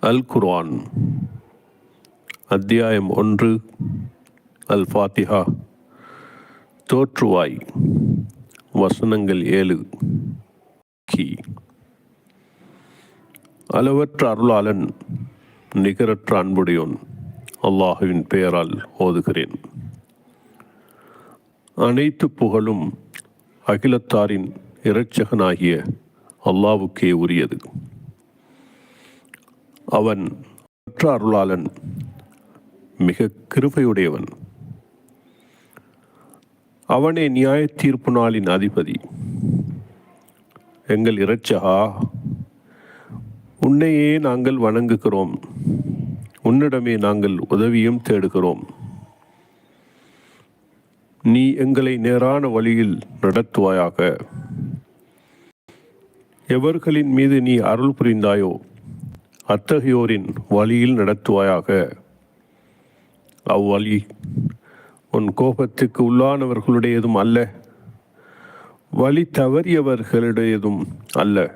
அல் குர்ஆன் அத்தியாயம் ஒன்று அல் ஃபாத்திஹா தோற்றுவாய் வசனங்கள் ஏழு. கி. அளவற்ற அருளாளன் நிகரற்ற அன்புடையோன் அல்லாஹுவின் பெயரால் ஓதுகிறேன். அனைத்து புகழும் அகிலத்தாரின் இரட்சகனாகிய அல்லாவுக்கே உரியது. அவன் மற்ற அருளாளன் மிக கிருபையுடையவன். அவனே நியாய தீர்ப்பு நாளின் அதிபதி. எங்கள் இறைச்சகா உன்னையே நாங்கள் வணங்குகிறோம். உன்னிடமே நாங்கள் உதவியும் தேடுகிறோம். நீ எங்களை நேரான வழியில் நடத்துவாயாக. எவர்களின் மீது நீ அருள் புரிந்தாயோ அத்தகையோரின் வழியில் நடத்துவாயாக. அவ்வழி உன் கோபத்துக்கு உள்ளானவர்களுடையதும் அல்ல வழி தவறியவர்களுடையதும் அல்ல.